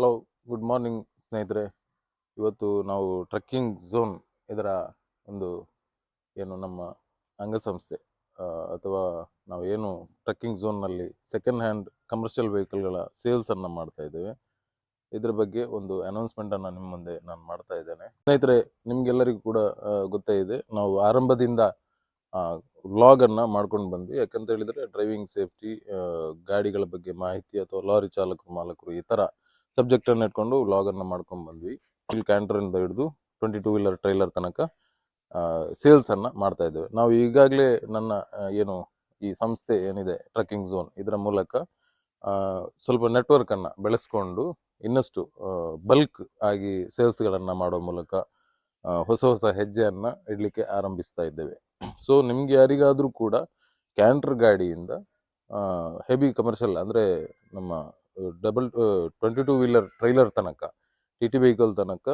Hello good morning ಸ್ನೇಹಿತರೆ. ಇವತ್ತು ನಾವು ಟ್ರಕ್ಕಿಂಗ್ ಝೋನ್ ಇದರ ಒಂದು ಏನು ನಮ್ಮ ಅಂಗಸಂಸ್ಥೆ ಅಥವಾ ನಾವು ಏನು ಟ್ರಕ್ಕಿಂಗ್ ಝೋನ್ನಲ್ಲಿ ಸೆಕೆಂಡ್ ಹ್ಯಾಂಡ್ ಕಮರ್ಷಿಯಲ್ ವೆಹಿಕಲ್ಗಳ ಸೇಲ್ಸನ್ನು ಮಾಡ್ತಾ ಇದ್ದೇವೆ. ಇದರ ಬಗ್ಗೆ ಒಂದು ಅನೌನ್ಸ್ಮೆಂಟನ್ನು ನಿಮ್ಮ ಮುಂದೆ ನಾನು ಮಾಡ್ತಾ ಇದ್ದೇನೆ. ಸ್ನೇಹಿತರೆ, ನಿಮಗೆಲ್ಲರಿಗೂ ಕೂಡ ಗೊತ್ತೇ ಇದೆ. ನಾವು ಆರಂಭದಿಂದ ವ್ಲಾಗನ್ನು ಮಾಡ್ಕೊಂಡು ಬಂದ್ವಿ. ಯಾಕಂತ ಹೇಳಿದರೆ ಡ್ರೈವಿಂಗ್ ಸೇಫ್ಟಿ ಗಾಡಿಗಳ ಬಗ್ಗೆ ಮಾಹಿತಿ ಅಥವಾ ಲಾರಿ ಚಾಲಕರು ಮಾಲಕರು ಈ ಥರ ಸಬ್ಜೆಕ್ಟನ್ನು ಇಟ್ಕೊಂಡು ವ್ಲಾಗನ್ನು ಮಾಡ್ಕೊಂಡು ಬಂದ್ವಿ. ಇಲ್ಲಿ ಕ್ಯಾಂಟ್ರಿಂದ ಹಿಡಿದು ಟ್ವೆಂಟಿ ಟೂ ವೀಲರ್ ಟ್ರೈಲರ್ ತನಕ ಸೇಲ್ಸನ್ನು ಮಾಡ್ತಾ ಇದ್ದೇವೆ. ನಾವು ಈಗಾಗಲೇ ನನ್ನ ಏನು ಈ ಸಂಸ್ಥೆ ಏನಿದೆ ಟ್ರಕ್ಕಿಂಗ್ ಝೋನ್ ಇದರ ಮೂಲಕ ಸ್ವಲ್ಪ ನೆಟ್ವರ್ಕನ್ನು ಬೆಳೆಸ್ಕೊಂಡು ಇನ್ನಷ್ಟು ಬಲ್ಕ್ ಆಗಿ ಸೇಲ್ಸ್ಗಳನ್ನು ಮಾಡೋ ಮೂಲಕ ಹೊಸ ಹೊಸ ಹೆಜ್ಜೆಯನ್ನು ಇಡಲಿಕ್ಕೆ ಆರಂಭಿಸ್ತಾ ಇದ್ದೇವೆ. ಸೊ ನಿಮಗೆ ಯಾರಿಗಾದರೂ ಕೂಡ ಕ್ಯಾಂಟ್ರ್ ಗಾಡಿಯಿಂದ ಹೆವಿ ಕಮರ್ಷಿಯಲ್ ಅಂದರೆ ನಮ್ಮ double twenty two wheeler trailer ತನಕ ಟಿ ಟಿ ವೆಹಿಕಲ್ ತನಕ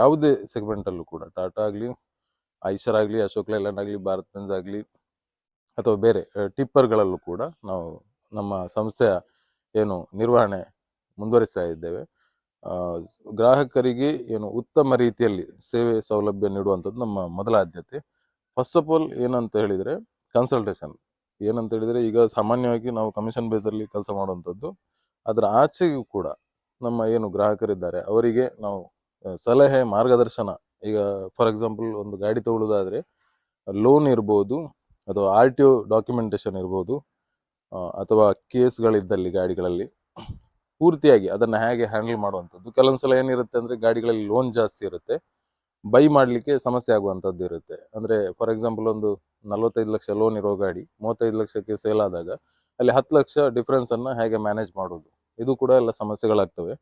ಯಾವುದೇ ಸೆಗ್ಮೆಂಟಲ್ಲೂ ಕೂಡ ಟಾಟಾ ಆಗಲಿ ಐಷರ್ ಆಗಲಿ ಅಶೋಕ್ ಲೈಲ್ಯಾಂಡ್ ಆಗಲಿ ಭಾರತ್ ಬೆನ್ಸ್ ಆಗಲಿ, ಅಥವಾ ಬೇರೆ ಟಿಪ್ಪರ್ಗಳಲ್ಲೂ ಕೂಡ ನಾವು ನಮ್ಮ ಸಂಸ್ಥೆಯ ಏನು ನಿರ್ವಹಣೆ ಮುಂದುವರಿಸ್ತಾ ಇದ್ದೇವೆ. ಗ್ರಾಹಕರಿಗೆ ಏನು ಉತ್ತಮ ರೀತಿಯಲ್ಲಿ ಸೇವೆ ಸೌಲಭ್ಯ ನೀಡುವಂಥದ್ದು ನಮ್ಮ ಮೊದಲ ಆದ್ಯತೆ. ಫಸ್ಟ್ ಆಫ್ ಆಲ್ ಏನಂತ ಹೇಳಿದರೆ ಕನ್ಸಲ್ಟೇಷನ್ ಏನಂತ ಹೇಳಿದರೆ, ಈಗ ಸಾಮಾನ್ಯವಾಗಿ ನಾವು ಕಮಿಷನ್ ಬೇಸಲ್ಲಿ ಕೆಲಸ ಮಾಡುವಂಥದ್ದು ಅದರ ಆಚೆಗೂ ಕೂಡ ನಮ್ಮ ಏನು ಗ್ರಾಹಕರಿದ್ದಾರೆ, ಅವರಿಗೆ ನಾವು ಸಲಹೆ, ಮಾರ್ಗದರ್ಶನ, ಈಗ ಫಾರ್ ಎಕ್ಸಾಂಪಲ್ ಒಂದು ಗಾಡಿ ತಗೊಳ್ಳೋದಾದರೆ ಲೋನ್ ಇರ್ಬೋದು, ಅಥವಾ ಆರ್ ಟಿ ಒ ಡಾಕ್ಯುಮೆಂಟೇಶನ್ ಇರ್ಬೋದು ಅಥವಾ ಕೇಸ್ಗಳಿದ್ದಲ್ಲಿ ಗಾಡಿಗಳಲ್ಲಿ, ಪೂರ್ತಿಯಾಗಿ ಅದನ್ನು ಹೇಗೆ ಹ್ಯಾಂಡಲ್ ಮಾಡುವಂಥದ್ದು. ಕೆಲವೊಂದು ಸಲ ಏನಿರುತ್ತೆ ಅಂದರೆ ಗಾಡಿಗಳಲ್ಲಿ ಲೋನ್ ಜಾಸ್ತಿ ಇರುತ್ತೆ, ಬೈ ಮಾಡಲಿಕ್ಕೆ ಸಮಸ್ಯೆ ಆಗುವಂಥದ್ದು ಇರುತ್ತೆ. ಅಂದರೆ ಫಾರ್ ಎಕ್ಸಾಂಪಲ್ ಒಂದು ನಲವತ್ತೈದು ಲಕ್ಷ ಲೋನ್ ಇರೋ ಗಾಡಿ, ಮೂವತ್ತೈದು ಲಕ್ಷಕ್ಕೆ ಸೇಲ್ ಆದಾಗ, ಅಲ್ಲಿ ಹತ್ತು ಲಕ್ಷ ಡಿಫ್ರೆನ್ಸನ್ನು ಹೇಗೆ ಮ್ಯಾನೇಜ್ ಮಾಡೋದು. ಇದು ಕೂಡ ಎಲ್ಲ ಸಮಸ್ಯೆಗಳಾಗ್ತವೆ.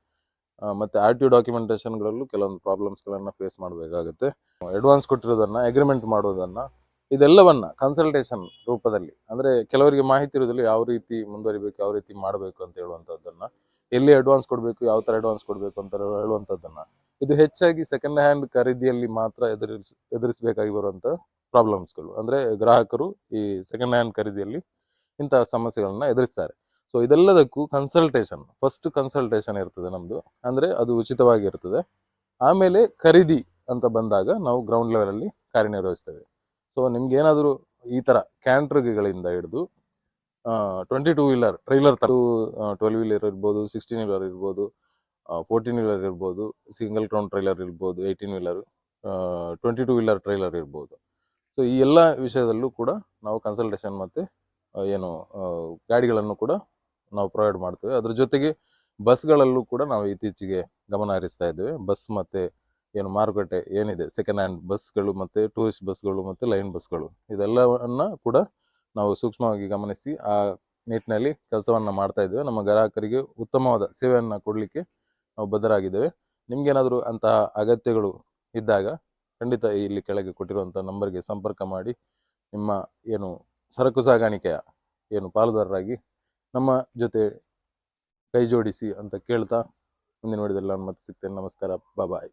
ಮತ್ತು ಆರ್ ಟಿ ಡಾಕ್ಯುಮೆಂಟೇಷನ್ಗಳಲ್ಲೂ ಕೆಲವೊಂದು ಪ್ರಾಬ್ಲಮ್ಸ್ಗಳನ್ನು ಫೇಸ್ ಮಾಡಬೇಕಾಗುತ್ತೆ. ಅಡ್ವಾನ್ಸ್ ಕೊಟ್ಟಿರೋದನ್ನು ಅಗ್ರಿಮೆಂಟ್ ಮಾಡೋದನ್ನು, ಇದೆಲ್ಲವನ್ನ ಕನ್ಸಲ್ಟೇಷನ್ ರೂಪದಲ್ಲಿ, ಅಂದರೆ ಕೆಲವರಿಗೆ ಮಾಹಿತಿ ಇರೋದಿಲ್ಲ ಯಾವ ರೀತಿ ಮುಂದುವರಿಬೇಕು, ಯಾವ ರೀತಿ ಮಾಡಬೇಕು ಅಂತ ಹೇಳುವಂಥದ್ದನ್ನು ಎಲ್ಲಿ ಅಡ್ವಾನ್ಸ್ ಕೊಡಬೇಕು, ಯಾವ ಥರ ಅಡ್ವಾನ್ಸ್ ಕೊಡಬೇಕು ಅಂತ ಹೇಳುವಂಥದ್ದನ್ನು ಇದು ಹೆಚ್ಚಾಗಿ ಸೆಕೆಂಡ್ ಹ್ಯಾಂಡ್ ಖರೀದಿಯಲ್ಲಿ ಮಾತ್ರ ಎದುರಿಸ್, ಎದುರಿಸಬೇಕಾಗಿ ಬರುವಂಥ ಪ್ರಾಬ್ಲಮ್ಸ್ಗಳು ಅಂದರೆ ಗ್ರಾಹಕರು ಈ ಸೆಕೆಂಡ್ ಹ್ಯಾಂಡ್ ಖರೀದಿಯಲ್ಲಿ ಇಂತಹ ಸಮಸ್ಯೆಗಳನ್ನ ಎದುರಿಸ್ತಾರೆ. ಸೊ ಇದೆಲ್ಲದಕ್ಕೂ ಕನ್ಸಲ್ಟೇಷನ್ ಫಸ್ಟ್ ಕನ್ಸಲ್ಟೇಷನ್ ಇರ್ತದೆ ನಮ್ಮದು ಅಂದರೆ ಅದು ಉಚಿತವಾಗಿರ್ತದೆ. ಆಮೇಲೆ ಖರೀದಿ ಅಂತ ಬಂದಾಗ ನಾವು ಗ್ರೌಂಡ್ ಲೆವೆಲಲ್ಲಿ ಕಾರ್ಯನಿರ್ವಹಿಸ್ತೇವೆ. ಸೊ ನಿಮ್ಗೆ ಏನಾದರೂ ಈ ಥರ ಕ್ಯಾಂಟ್ರಿಗಳಿಂದ ಹಿಡಿದು ಟ್ವೆಂಟಿ ಟೂ ವೀಲರ್ ಟ್ರೈಲರ್ ತರ ಟ್ವೆಲ್ ವೀಲರ್ ಇರ್ಬೋದು ಸಿಕ್ಸ್ಟೀನ್ ವೀಲರ್ ಇರ್ಬೋದು ಫೋರ್ಟೀನ್ ವೀಲರ್ ಇರ್ಬೋದು ಸಿಂಗಲ್ ಗ್ರೌಂಡ್ ಟ್ರೈಲರ್ ಇರ್ಬೋದು eighteen wheeler twenty two wheeler trailer ಇರ್ಬೋದು. ಸೊ ಈ ಎಲ್ಲ ವಿಷಯದಲ್ಲೂ ಕೂಡ ನಾವು ಕನ್ಸಲ್ಟೇಷನ್ ಮತ್ತು ಏನು ಗಾಡಿಗಳನ್ನು ಕೂಡ ನಾವು ಪ್ರೊವೈಡ್ ಮಾಡ್ತೇವೆ. ಅದ್ರ ಜೊತೆಗೆ ಬಸ್ಗಳಲ್ಲೂ ಕೂಡ ನಾವು ಇತ್ತೀಚೆಗೆ ಗಮನ ಹರಿಸ್ತಾ ಇದ್ದೇವೆ. ಬಸ್ ಮತ್ತು ಏನು ಮಾರುಕಟ್ಟೆ ಏನಿದೆ ಸೆಕೆಂಡ್ ಹ್ಯಾಂಡ್ ಬಸ್ಗಳು ಮತ್ತು ಟೂರಿಸ್ಟ್ ಬಸ್ಗಳು ಮತ್ತು ಲೈನ್ ಬಸ್ಗಳು ಇದೆಲ್ಲವನ್ನ ಕೂಡ ನಾವು ಸೂಕ್ಷ್ಮವಾಗಿ ಗಮನಿಸಿ ಆ ನಿಟ್ಟಿನಲ್ಲಿ ಕೆಲಸವನ್ನು ಮಾಡ್ತಾ ಇದ್ದೇವೆ. ನಮ್ಮ ಗ್ರಾಹಕರಿಗೆ ಉತ್ತಮವಾದ ಸೇವೆಯನ್ನು ಕೊಡಲಿಕ್ಕೆ ನಾವು ಬದ್ಧರಾಗಿದ್ದೇವೆ. ನಿಮಗೇನಾದರೂ ಅಂತಹ ಅಗತ್ಯಗಳು ಇದ್ದಾಗ ಖಂಡಿತ ಇಲ್ಲಿ ಕೆಳಗೆ ಕೊಟ್ಟಿರುವಂಥ ನಂಬರ್ಗೆ ಸಂಪರ್ಕ ಮಾಡಿ ನಿಮ್ಮ ಏನು ಸರಕು ಸಾಗಾಣಿಕೆಯ ಏನು ಪಾಲುದಾರರಾಗಿ ನಮ್ಮ ಜೊತೆ ಕೈ ಜೋಡಿಸಿ ಅಂತ ಕೇಳ್ತಾ ಮುಂದಿನ ನೋಡಿದಲ್ಲಿ ನಾನು ಮತ್ತೆ ಸಿಗ್ತೇನೆ. ನಮಸ್ಕಾರ. ಬಾಯ್